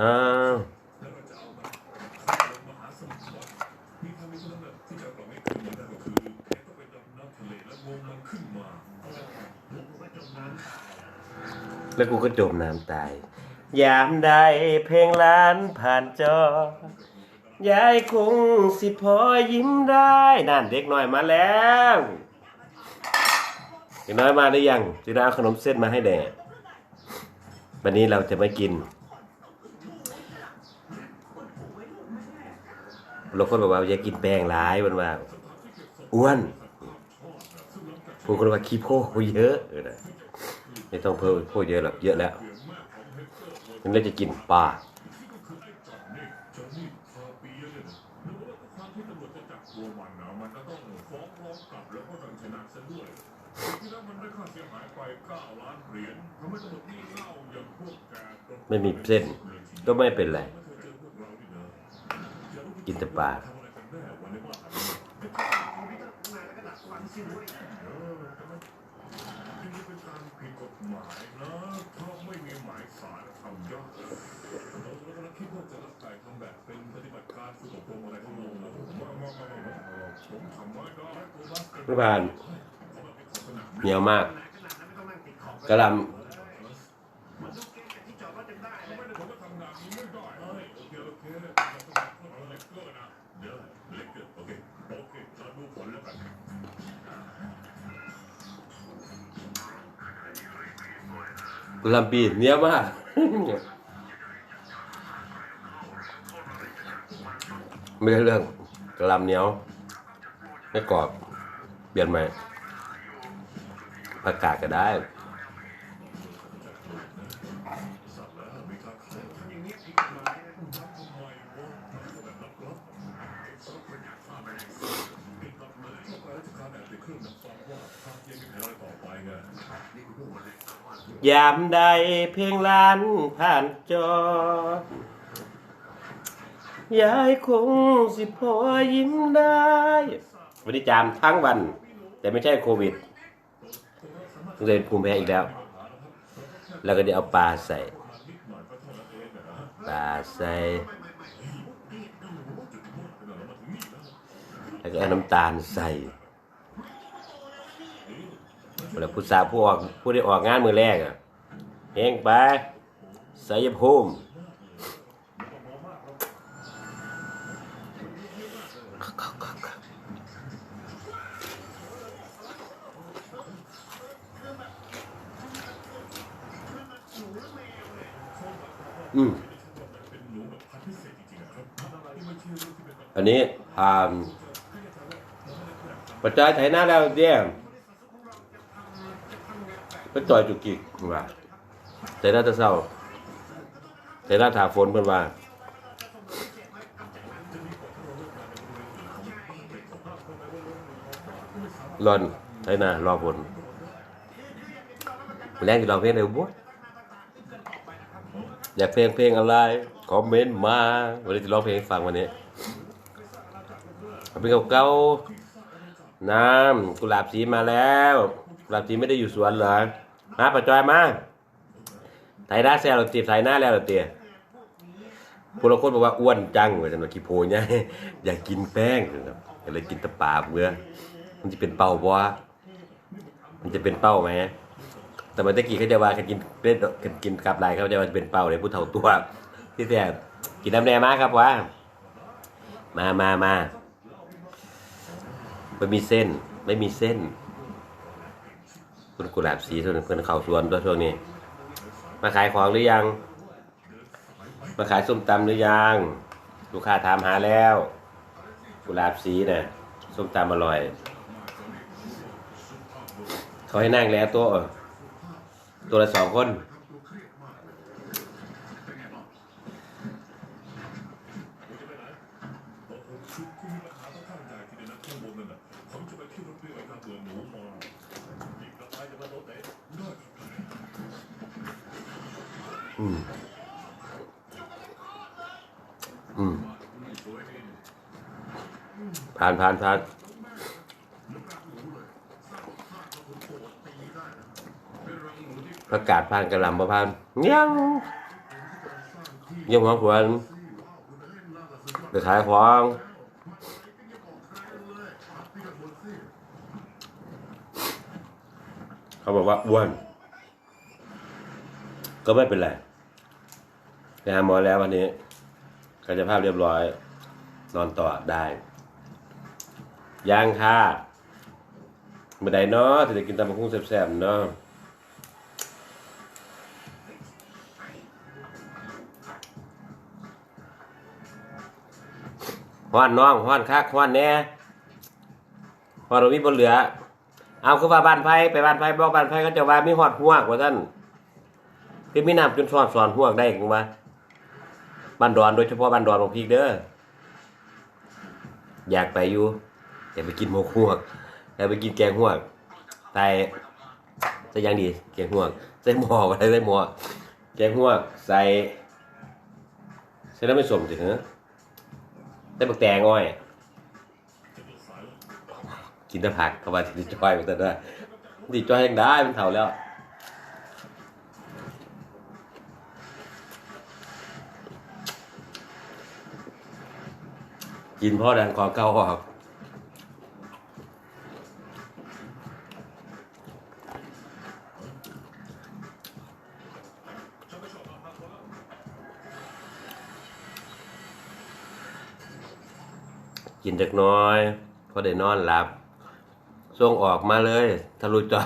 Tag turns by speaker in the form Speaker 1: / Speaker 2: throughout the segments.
Speaker 1: อ้าแล้วกูก็จมน้ำตาย ยามใดเพลงล้านผ่านจอ ยายคงสิพอยิ้มได้ นั่นเด็กน้อยมาแล้วเด็กน้อยมาหรือยังจะได้เอาขนมเส้นมาให้แดกวันนี้เราจะไม่กิน เราคนบอกว่าอย่ากินแป้งร้ายมันว่าอ้วนบางคนว่าขี้โพกเยอะเออนะไม่ต้องเพิ่มโพกเยอะหรอกเยอะแล้วมันเลยจะกินปลาไม่มีเส้นก็ไม่เป็นไร กินแต่ปลาไม่ผ่านเหนียวมากกระลำ กระหลำปีเหนียวมากไม่ได้เรื่องกระลำเหนียวไม่กรอบ เปลี่ยนใหม่ประกาศก็ได้ ยามใดเพลงล้านผ่านจอยายคงสิพอยิ้มได้วันนี้จามทั้งวัน แต่ไม่ใช่โควิดเลยภูมิแพ้อีกแล้ว แล้วก็เดี๋ยวเอาปลาใส่ปลาใส่แล้วก็เอาน้ำตาลใส่ แล้วผู้สาวผู้ออกผู้ได้ออกงานมือแรกอะเฮงไปใส่ยภูมิอืมอันนี้ผ่านปัจจัยไถหน้าแล้วเดี่ย ไปต่อยจุกกิกว่าไถหน้าจะเศร้าไถหน้าถาฝนเพิ่นว่าร้อนไถหน้ารอฝนแรงที่เราเพลงเร็วบุ๊อยากเพลงเพลงอะไรคอมเมนต์มาวันนี้จะร้องเพลงให้ฟังวันนี้เพลงเก่าๆน้ำกุหลาบสีมาแล้ว หลาบสีไม่ได้อยู่สวนเหรอมาปัจจอยมาไทยหน้าแซวเราจีบไทยหน้าแล้วเราเตี๋ยพวกเราคนบอกว่าอ้วนจังเลยจะมาขี้โพเนี่ยอยากกินแป้งนะครับก็เลยกินตะปาบเมื่อมันจะเป็นเป้าบ่วะมันจะเป็นเป้าไหมแต่เมื่อตะกี้เขาจะว่ากันกินเป็ดกันกินกับลายเขาจะว่าเป็นเป่าเลยผู้เฒ่าตัวที่แต่กินน้ำแดงมากครับว่า มามามาไม่มีเส้น ไม่มีเส้น คุณกุหลาบสีส่วนคนเขาสวนตัวช่วงนี้ มาขายของหรือยัง มาขายส้มตำหรือยังลูกค้าถามหาแล้ว กุหลาบสีนะส้มตำอร่อย เขาให้นั่งแล้วตัวตัวละสองคน อืม อืม ผ่านผ่านผ่านประกาศผ่านกระลำประพานยังยี่ยมหัวขวานไปขายของเขาบอกว่าอ้วน ก็ไม่เป็นไร ไปหาหมอแล้ววันนี้กายภาพเรียบร้อย นอนต่อได้ย่างค่ะเมื่อใดเนาะจะได้กินตำบักหุ่งแซ่บๆเนาะฮ้อนน้องฮ้อนคักฮ้อนแหน่ฮ้อนเรามีบนเหลือ เอาคือว่าบ้านไผไปบ้านไผบอกบ้านไผก็จะว่ามีฮอดหัวกว่าท่านคือมีน้ำจนสอนสอนหัวกได้กูว่า บ้านดอนโดยเฉพาะบ้านดอนของพีกเด้ออยากไปอยู่อยากไปกินหมกหัวกอยากไปกินแกงหัวกแต่จะยังดีแกงหัวกใส่หม้ออะไรใส่หม้อแกงหัวกใส่ใส่แล้วไม่สมสิเหรอใส่บักแตงอ้อยกินแต่ผักเข้ามาที่จ้อยไปแต่ได้ที่จ้อยยังได้มันเท่าแล้ว กินพ่อดังขอเก้าออกกินเล็กน้อยพอได้นอนหลับส่งออกมาเลยทะลุจอ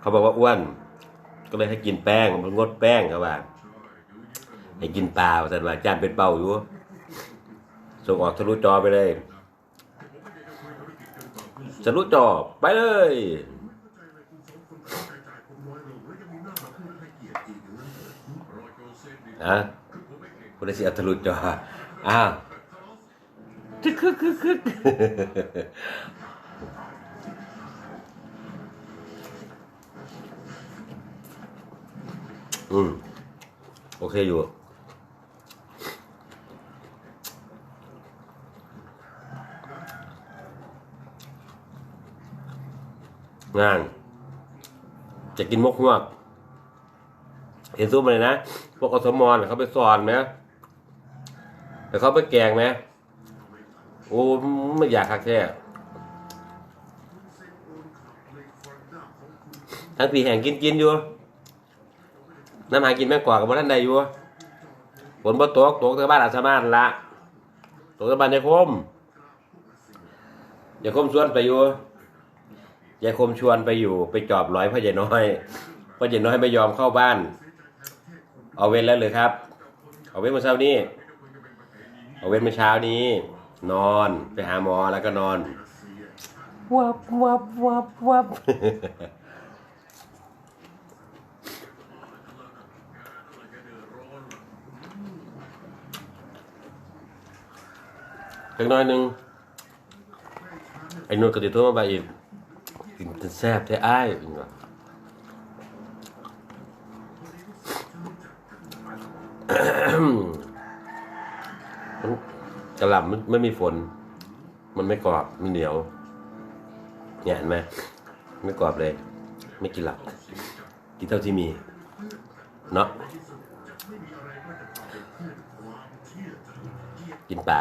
Speaker 1: เขาบอกว่าอ้วน ก็เลยให้กินแป้งมันงดแป้งเขาว่า ให้กินปลาแต่ว่าจานเป็นเป่าอยู่ส่งออกทะลุจอไปเลยทะลุจอไปเลยอะคุณได้สิเอาทะลุจออ้าวคึกคึกคึกคึกอืมโอเคอยู่ งาน จะกินมกฮวกเห็นซุปเลยนะ พวกอสมอนเขาไปสอนไหมแต่เขาไปแกงไหมโอ้ไม่อยากคักแท้ทั้งปีแห่งกินกินอยู่น้ำหากินแม่กว่ากับท่านใดอยู่ฝนบ่ตกตกแต่บ้านอาสามานละตกแต่บ้านยายคมยายคมชวนไปอยู่ ยายคมชวนไปอยู่ไปจอบร้อยพ่อใหญ่น้อยพ่อใหญ่น้อยไม่ยอมเข้าบ้าน เอาเว้นแล้วเลยครับ เอาเว้นเมื่อเช้านี้ เอาเว้นเมื่อเช้านี้ นอนไปหาหมอแล้วก็นอนวับวับวับวับอีกหน้อยหนึ่งไอ้นุ่นก็ติดโทรมาไปอีก กินแซ่บแท้อ้ายอีกว่ะมันกระหล่ำมันไม่มีฝน มันไม่กรอบ มันเหนียวเนี่ยเห็นไหมไม่กรอบเลย ไม่กินหลับกินเท่าที่มี เนาะกินปลา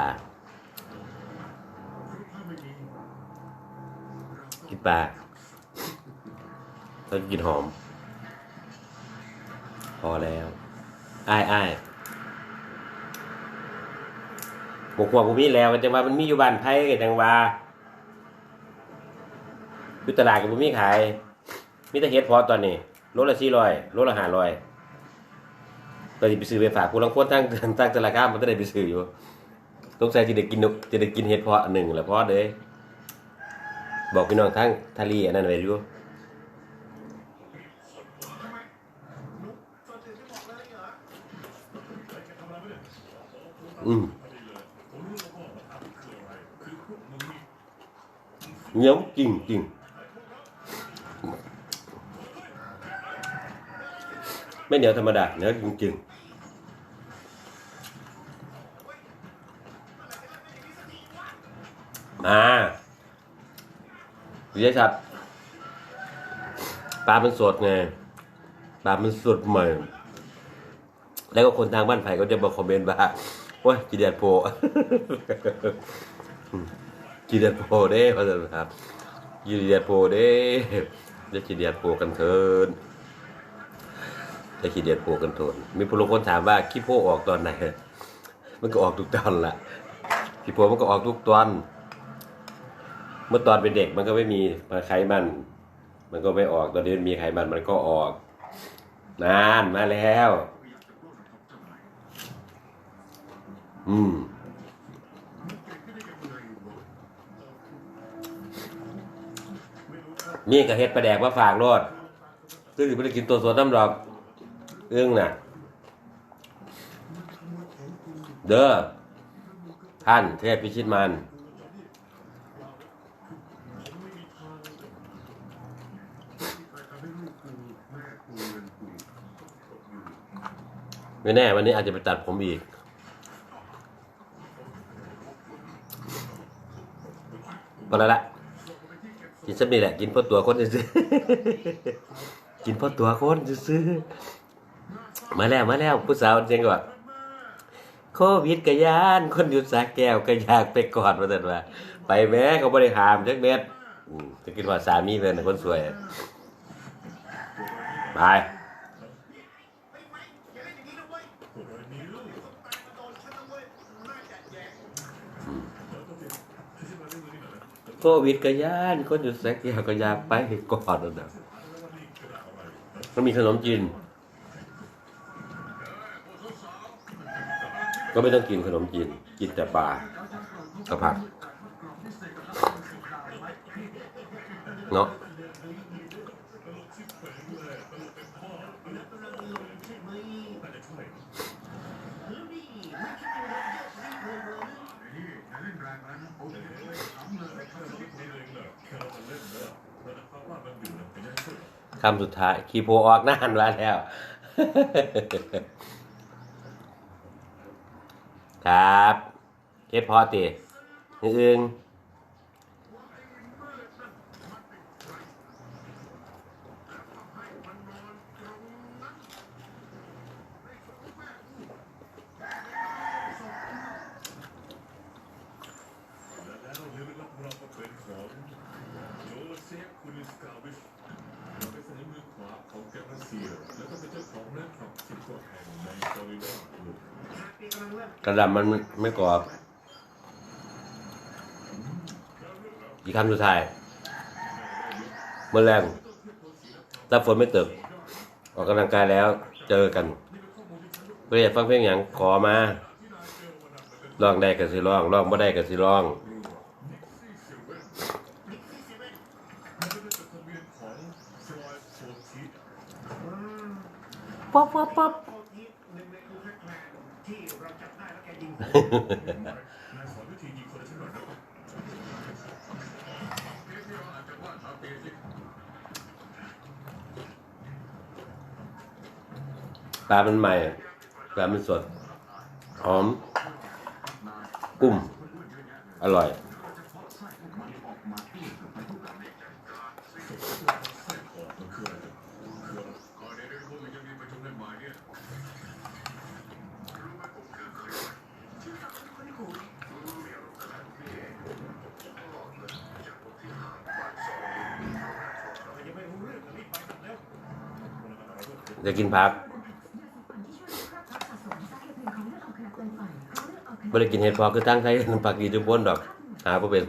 Speaker 1: กินปลา แล้วก็กินหอม พอแล้วอ้ายอ้ายบกว่าผมมีแล้วก็จังว่ามันมีอยู่บ้านไผ่ก็จังว่าอยู่ตลาดก็บ่มีขาย มีแต่เฮ็ดพอตอนนี้โลละ400โลละ500ก็สิไปซื้อไปฝากผู้ลางคนทั้งทั้งตลาดค้ามมันก็ได้ไปซื้ออยู่สงสัยสิได้กินนกจะได้กินเฮ็ดเพาะหนึ่งแหละพอเด้บอกพี่น้องทั้งทะเลอันนั้นไว้อยู่ อืมเหนียวจริงจริงไม่เหนียวธรรมดาเหนียวจริงจริงมาวิทยาศาสตร์ปลาเป็นสดไงปลามันสดใหม่ แล้วก็คนทางบ้านไผ่ก็จะมาคอมเมนต์ว่า อ้ยจีเดียดโพจีเดียดโพเด้พระเจ้าครับจีเดียดโพเด้จะจีเดียดโพกันเถินจะจีเดียดโพกันเถินมีผู้ลงคนถามว่าขี้โพออกตอนไหนมันก็ออกทุกตอนละขี้โพมันก็ออกทุกตอน เมื่อตอนเป็นเด็กมันก็ไม่มีไขมัน มันก็ไม่ออกตอนนี้มันมีไขมันมันก็ออกนานมาแล้ว อืมมีกระเฮ็ดปลาแดกมาฝากโลดคือสิบ่ได้กินตัวสดน้ำดอกเอื้องน่ะ เด้อท่านเทพพิชิตมันไม่แน่วันนี้อาจจะไปตัดผมอีก แล้วละกินสักนี่แหละกินเพ่อตัวคนซื้อกินเพ่อตัวคนซื้อมาแล้วมาแล้วผู้สาวเจงก่อนโควิดกะยานคนอยู่สาแก้วก็อยากไปกอดมาแต่ว่า ไปแม้เขาบริหามจักเม็ดจะกินว่าสามีเพื่อนะคนสวยไป โควิดกะยานคนอยู่สาแก้วก็ยาไปก่อนนน่ะก็มีขนมจีนก็ไม่ต้องกินขนมจีน กินแต่ปลากับผักเนาะ คำสุดท้ายคีโพออกหน้านมาแล้ว ครับ เก็บพอตีอึ้ง กระดำมันไม่กรอบอีกคำสุดท้ายเมื่อแรงถ้าฝนไม่ตกออกกำลังกายแล้วเจอกันเพื่ออยกฟังเพลงอย่างขอมาลองได้กับสิลองลองไม่ได้กับสิลองป๊อปป๊อปป๊อป ปลามันใหม่ปลามันสด หอม กุ้ม อร่อย จะกินผักไม่ได้กินเห็ดพอคือตั้งใช้น้ำปลากีจุ่มพ้นดอก หาบ่เป็น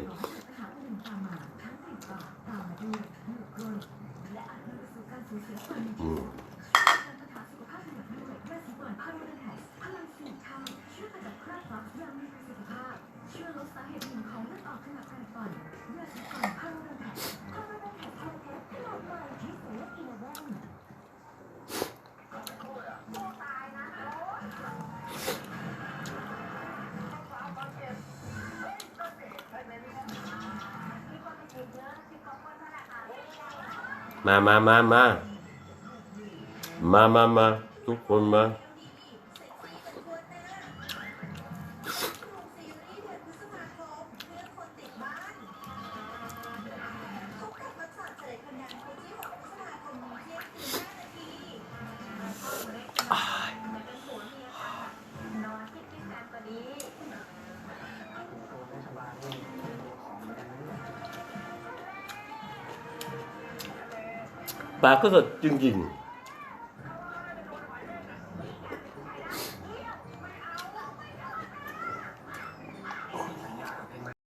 Speaker 1: มามามามามามามาทุกคนมา ปลาก็สดจริงๆ